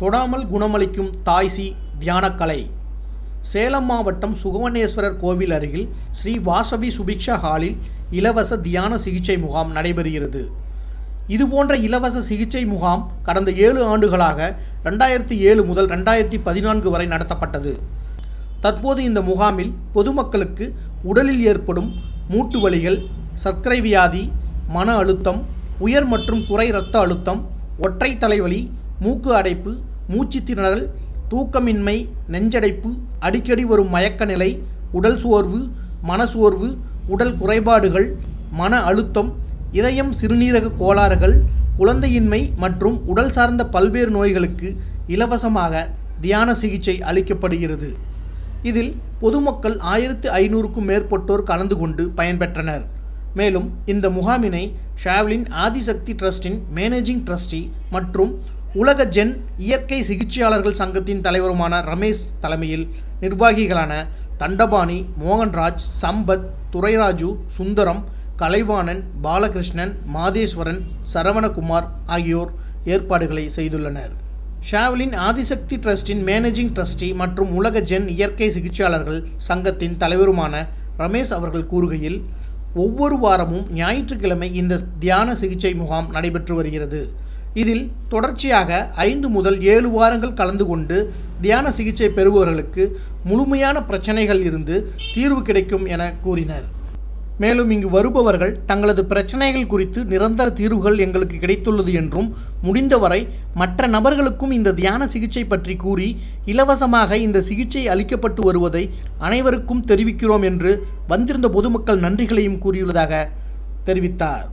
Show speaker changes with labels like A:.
A: தொடாமல் குணமளிக்கும் தாய்சி தியானக்கலை. சேலம் மாவட்டம் சுகவனேஸ்வரர் கோவில் அருகில் ஸ்ரீ வாசவி சுபிக்ஷா ஹாலில் இலவச தியான சிகிச்சை முகாம் நடைபெறுகிறது. இதுபோன்ற இலவச சிகிச்சை முகாம் கடந்த ஏழு ஆண்டுகளாக ரெண்டாயிரத்தி ஏழு முதல் ரெண்டாயிரத்தி பதினான்கு வரை நடத்தப்பட்டது. தற்போது இந்த முகாமில் பொதுமக்களுக்கு உடலில் ஏற்படும் மூட்டு வலிகள் சர்க்கரை வியாதி மன அழுத்தம் உயர் மற்றும் குறை இரத்த அழுத்தம் ஒற்றை தலைவலி மூக்கு அடைப்பு மூச்சு திணறல் தூக்கமின்மை நெஞ்சடைப்பு அடிக்கடி வரும் மயக்க நிலை உடல் சோர்வு மனசோர்வு உடல் குறைபாடுகள் மன அழுத்தம் இதயம் சிறுநீரக கோளாறுகள் குழந்தையின்மை மற்றும் உடல் சார்ந்த பல்வேறு நோய்களுக்கு இலவசமாக தியான சிகிச்சை அளிக்கப்படுகிறது. இதில் பொதுமக்கள் ஆயிரத்து ஐநூறுக்கும் மேற்பட்டோர் கலந்து கொண்டு பயன்பெற்றனர். மேலும் இந்த முகாமினை ஷாவ்லின் ஆதிசக்தி ட்ரஸ்டின் மேனேஜிங் ட்ரஸ்டி மற்றும் உலக ஜென் இயற்கை சிகிச்சையாளர்கள் சங்கத்தின் தலைவருமான ரமேஷ் தலைமையில் நிர்வாகிகளான தண்டபாணி மோகன்ராஜ் சம்பத் துரைராஜு சுந்தரம் கலைவாணன் பாலகிருஷ்ணன் மாதேஸ்வரன் சரவணகுமார் ஆகியோர் ஏற்பாடுகளை செய்துள்ளனர். ஷாவ்லின் ஆதிசக்தி ட்ரஸ்டின் மேனேஜிங் ட்ரஸ்டி மற்றும் உலக ஜென் இயற்கை சிகிச்சையாளர்கள் சங்கத்தின் தலைவருமான ரமேஷ் அவர்கள் கூறுகையில் ஒவ்வொரு வாரமும் ஞாயிற்றுக்கிழமை இந்த தியான சிகிச்சை முகாம் நடைபெற்று வருகிறது. இதில் தொடர்ச்சியாக ஐந்து முதல் ஏழு வாரங்கள் கலந்து கொண்டு தியான சிகிச்சை பெறுபவர்களுக்கு முழுமையான பிரச்சனைகள் இருந்து தீர்வு கிடைக்கும் என கூறினர். மேலும் இங்கு வருபவர்கள் தங்களது பிரச்சனைகள் குறித்து நிரந்தர தீர்வுகள் எங்களுக்கு கிடைத்துள்ளது என்றும் முடிந்தவரை மற்ற நபர்களுக்கும் இந்த தியான சிகிச்சை பற்றி கூறி இலவசமாக இந்த சிகிச்சை அளிக்கப்பட்டு வருவதை அனைவருக்கும் தெரிவிக்கிறோம் என்று வந்திருந்த பொதுமக்கள் நன்றிகளையும் கூறியுள்ளதாக தெரிவித்தார்.